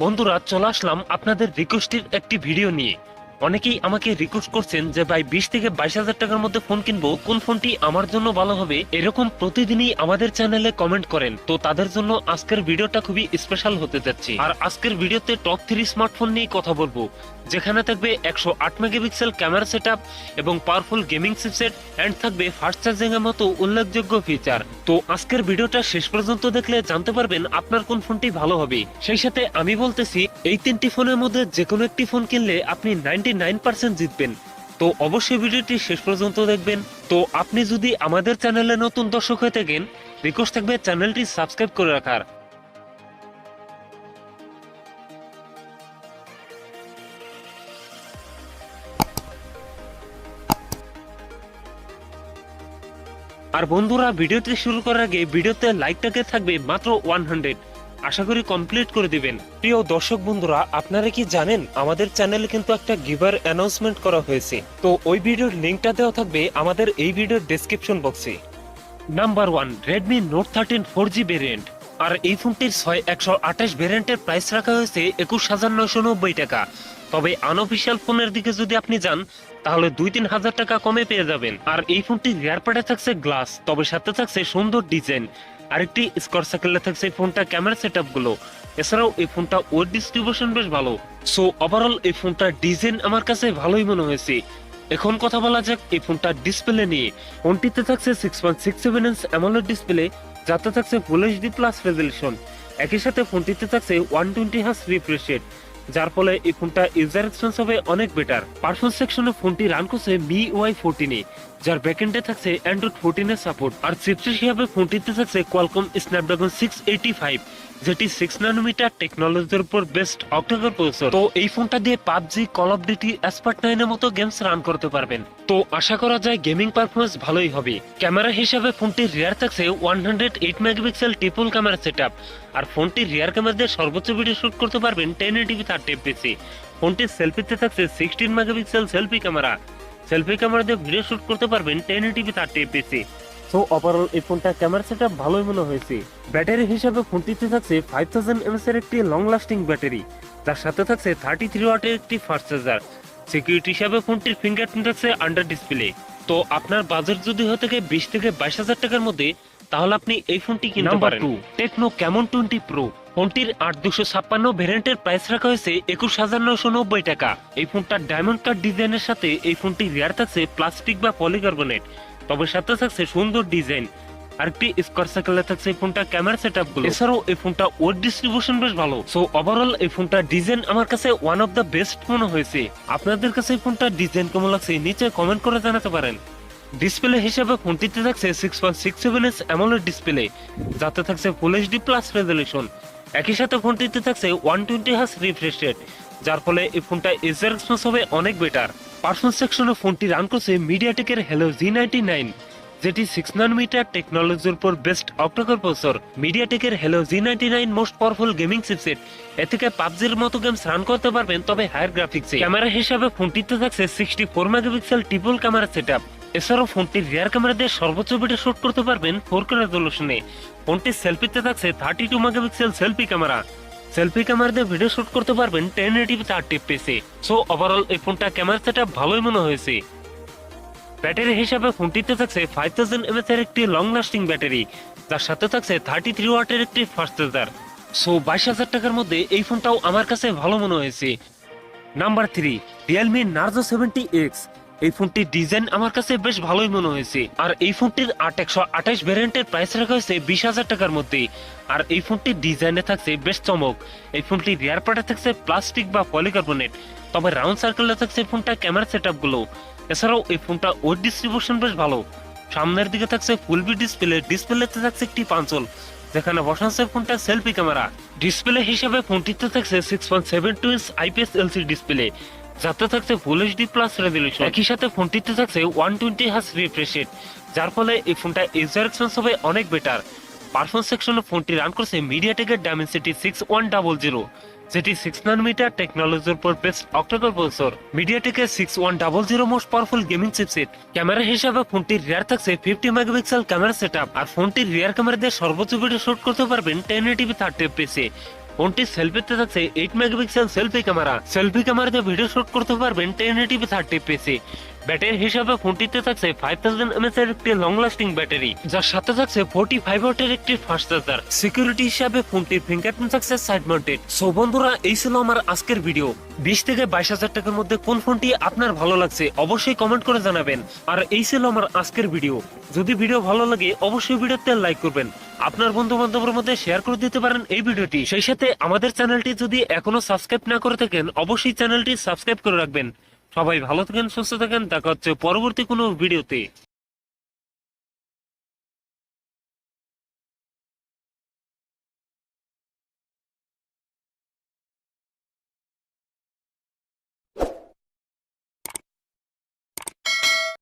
বন্ধুরা চলে আসলাম আপনাদের রিকোয়েস্টের একটি ভিডিও নিয়ে। অনেকেই আমাকে রিকোয়েস্ট করছেন যে ভাই বিশ থেকে বাইশ হাজার টাকার মধ্যে ফোন কিনবো, কোন ফোনটি আমার জন্য ভালো হবে? এরকম প্রতিদিনই আমাদের চ্যানেলে কমেন্ট করেন। তো তাদের জন্য আজকের ভিডিওটা খুবই স্পেশাল হতে যাচ্ছে। আর আজকের ভিডিওতে টপ থ্রি স্মার্টফোন নিয়ে কথা বলব। যেখানে থাকবে একশো আট মেগাপিক্সেল ক্যামেরা সেট এবং পাওয়ারফুল গেমিং চিপসেট অ্যান্ড থাকবে ফাস্ট চার্জিং এর মতো উল্লেখযোগ্য ফিচার তো আজকের ভিডিওটা শেষ পর্যন্ত দেখলে জানতে পারবেন আপনার কোন ফোনটি ভালো হবে। সেই সাথে আমি বলতেছি, এই তিনটি ফোনের মধ্যে যে কোনো একটি ফোন কিনলে আপনি নাইনটি নাইন পার্সেন্ট জিতবেন। তো অবশ্যই ভিডিওটি শেষ পর্যন্ত দেখবেন। তো আপনি যদি আমাদের চ্যানেলে নতুন দর্শক হয়ে থাকেন রিকোয়েস্ট থাকবে চ্যানেলটি সাবস্ক্রাইব করে রাখার। আর বন্ধুরা, ভিডিওটি শুরু করার আগে ভিডিওতে লাইকটাকে থাকবে মাত্র ওয়ান হান্ড্রেড আশা করি কমপ্লিট করে দিবেন। প্রিয় দর্শক বন্ধুরা, আপনারা কি জানেন, আমাদের চ্যানেলে কিন্তু একটা গিভার অ্যানাউন্সমেন্ট করা হয়েছে। তো ওই ভিডিওর লিঙ্কটা দেওয়া থাকবে আমাদের এই ভিডিওর ডেসক্রিপশন বক্সে number one Redmi Note thirteen four G variant আর এই ফোনটির ছয় একশো আঠাশ ভেরিয়েন্টের প্রাইস রাখা হয়েছে একুশ হাজার নয়শো নব্বই টাকা। তবে আনঅফিসিয়াল ফোনের দিকে যদি আপনি যান, তাহলে দুই তিন হাজার টাকা কমে পেয়ে যাবেন। আর এই ফোনটি রিয়ার থাকছে গ্লাস তবে সাথে থাকছে সুন্দর ডিজাইন আরেকটি স্কোয়ার সার্কেলে থাকছে এই ফোনটা, ক্যামেরা সেটগুলো এছাড়াও এই ফোনটা ওয়েট ডিস্ট্রিবিউশন বেশ ভালো। সো ওভারঅল এই ফোনটার ডিজাইন আমার কাছে ভালোই মনে হয়েছে। এখন কথা বলা যাক এই ফোনটার ডিসপ্লে নিয়ে। ফোনটিতে থাকছে six point six seven inch AMOLED display যাতে থাকছে ফুল এইচডি প্লাস রেজলিউশন একই সাথে ফোনটিতে থাকছে one twenty hertz refresh rate যার ফলে এই ফোনটা ইউজার এক্সপেন্স হবে অনেক বেটার পারফরমেন্স সেকশনে ফোনটি রান করছে মি ওয়াই ফোরটিনে যার ব্যাকএন্ডে থাকছে অ্যান্ড্রয়েড ফোরটিনের সাপোর্ট আর চিপসেট হিসাবে ফোনটিতে থাকছে Qualcomm Snapdragon six eighty five যেটি সিক্স নানোমিটার টেকনোলজির উপর বেস্ট অক্টোকর প্রসেসর তো এই ফোনটা দিয়ে PUBG call of duty Asphalt নাইনের মতো গেমস রান করতে পারবেন তো আশা করা যায় গেমিং পারফরমেন্স ভালোই হবে ক্যামেরা হিসাবে ফোনটির রিয়ার থাকছে one hundred eight megapixel triple camera set আর ফোনটির রিয়ার ক্যামেরা দিয়ে সর্বোচ্চ ভিডিও শুট করতে পারবেন টেন এটিভি থার্টি এফপিসি ফোনটির সেলফিতে থাকছে sixteen megapixel selfie camera selfie camera দিয়ে ভিডিও শুট করতে পারবেন ten eighty p thirty FPS. So overall এই ফোনটা ক্যামেরা সেট ভালোই মনে হয়েছে। ব্যাটারি হিসাবে ফোনটিতে থাকছে ফাইভ থাউজেন্ড এমএস এর একটি লং লাস্টিং ব্যাটারি তার সাথে থাকছে থার্টি থ্রি ওয়াটের একটি ফাস্ট চার্জার সিকিউরিটি হিসাবে ফোনটির ফিঙ্গারপ্রিন্ট আছে আন্ডার ডিসপ্লে তো আপনার বাজেট যদি হয়ে থাকে বিশ থেকে বাইশ হাজার টাকার মধ্যে তাহলে আপনি এই ফোনটি কিনতে পারেন। টেকনো ক্যামন টোয়েন্টি প্রো ফোনটির আট দুশো ছাপ্পান্ন ভ্যারিয়েন্টের প্রাইস রাখা হয়েছে একুশ হাজার নশো নব্বই টাকা। এই ফোনটার ডায়মন্ড কাট ডিজাইনের সাথে এই ফোনটি রিয়ার থাকছে প্লাস্টিক বা পলিকার্বনেট তবে সাথে থাকছে সুন্দর ডিজাইন আরেকটি স্কোয়ার সার্কেলে থাকছে এই ফোনটা ক্যামেরা সেট আপগুলো এছাড়াও এই ফোনটা ওয়েট ডিস্ট্রিবিউশন বেশ ভালো। সো ওভারঅল এই ফোনটা ডিজাইন আমার কাছে ওয়ান অফ দ্য বেস্ট মনে হয়েছে। আপনাদের কাছে এই ফোনটা ডিজাইন কেমন লাগছে নিচে কমেন্ট করে জানাতে পারেন। ডিসপ্লে হিসেবে ফোনটিতে থাকছে six point six seven S AMOLED display যাতে থাকছে ফুল এইচডি প্লাস রেজলিউশন একই সাথে ফোনটিতে থাকছে one twenty hertz refresh rate যার ফলে এই ফোনটা ইউজার এক্সপেন্স হবে অনেক বেটার পারফরমেন্স সেকশনে ফোনটি রান করছে মিডিয়াটেকের হ্যালো জি নাইনটি নাইন যেটি সিক্স নানোমিটার টেকনোলজির উপর based octa core processor মিডিয়াটেকের Helio G ninety nine most powerful gaming chipset এ থেকে পাবজির মতো গেমস রান করতে পারবেন, তবে হায়ার গ্রাফিক্সে ক্যামেরা হিসাবে ফোনটিতে থাকছে sixty four megapixel triple camera set এছাড়াও ফোনটির রিয়ার ক্যামেরা দিয়ে সর্বোচ্চ ভিডিও শুট করতে পারবেন ফোর কে রেজলিউশনে ফোনটির সেলফিতে থাকছে thirty two megapixel selfie camera selfie camera দিয়ে ভিডিও শুট করতে পারবেন ten eighty p thirty FPS so overall এই ফোনটা ক্যামেরা সেটা ভালোই মনে হয়েছে। ব্যাটারি হিসাবে ফোনটিতে থাকছে ফাইভ থাউজেন্ড এমএস এর একটি লং লাস্টিং ব্যাটারি। তার সাথে থাকছে থার্টি থ্রি ওয়াটের একটি ফাস্ট চার্জার সো বাইশ হাজার টাকার মধ্যে এই ফোনটাও আমার কাছে ভালো মনে হয়েছে। Number three Realme Narzo seventy X এই ফোনটির ডিজাইন আমার কাছে বেশ ভালোই মনে হয়েছে। আর এই ফোনটির আট একশো আঠাশ ভ্যারিয়েন্টের প্রাইস রাখা হয়েছে বিশ হাজার টাকার মধ্যে। আর এই ফোনটির ডিজাইনে থাকছে বেশ চমক। এই ফোনটি রিয়ার পার্টে থাকছে প্লাস্টিক বা পলিকার্বনেট তবে রাউন্ড সার্কেলে থাকছে ফোনটা ক্যামেরা সেটগুলো। এছাড়াও এই ফোনটা ওয়েট ডিস্ট্রিবিউশন বেশ ভালো। সামনের দিকে থাকছে ফুল বি ডিসপ্লে ডিসপ্লেতে থাকছে একটি পাঞ্চল। যেখানে বসাচ্ছে ফোনটা সেলফি ক্যামেরা ডিসপ্লে হিসেবে ফোনটিতে থাকছে six point seven two inch IPS LCD display যাতে থাকছে ফুল এইচডি প্লাস রেজলিউশন একই সাথে ফোনটিতে থাকছে one twenty hertz refresh rate যার ফলে এই ফোনটা এক্সপেন্স হবে অনেক বেটার পারফরমেন্স সেকশনে ফোনটি রান করছে মিডিয়াটেকের Dimensity six one double zero যেটি সিক্স নানোমিটার টেকনোলজির উপর based octa core processor মিডিয়াটেকের six one double zero most powerful gaming chipset camera হিসাবে ফোনটির রিয়ার থাকছে ফিফটি মেগাপিক্সেল ক্যামেরা সেট আর ফোনটির রিয়ার ক্যামেরা দিয়ে সর্বোচ্চ ভিডিও শুট করতে পারবেন টেন এটিভি থার্টি এফপিসে ফোনটি সেলফিতে থাকছে eight megapixel selfie camera selfie ক্যামেরাতে ভিডিও শুট করতে পারবেন টেন এইটিপি থার্টি পিসি ব্যাটারি হিসাবে ফোনটিতে থাকছে ফাইভ থাউজেন্ড এমএস এর একটি লং লাস্টিং ব্যাটারি যার সাথে থাকছে ফোর্টি ফাইভ ওয়াটের একটি ফাস্ট চার্জার সিকিউরিটি হিসাবে ফোনটির ফিঙ্গারপ্রিন্ট থাকছে সাইড মাউন্টেড সো বন্ধুরা এই ছিল আমার আজকের ভিডিও বিশ থেকে বাইশ হাজার টাকার মধ্যে কোন ফোনটি আপনার ভালো লাগছে, অবশ্যই কমেন্ট করে জানাবেন। আর এই ছিল আমার আজকের ভিডিও যদি ভিডিও ভালো লাগে, অবশ্যই ভিডিওতে লাইক করবেন। আপনার বন্ধু বান্ধবের মধ্যে শেয়ার করে দিতে পারেন এই ভিডিওটি। সেই সাথে আমাদের চ্যানেলটি যদি এখনও সাবস্ক্রাইব না করে থাকেন, অবশ্যই চ্যানেলটি সাবস্ক্রাইব করে রাখবেন। সবাই ভালো থাকেন, সুস্থ থাকেন, দেখা হচ্ছে পরবর্তী কোনো ভিডিওতে।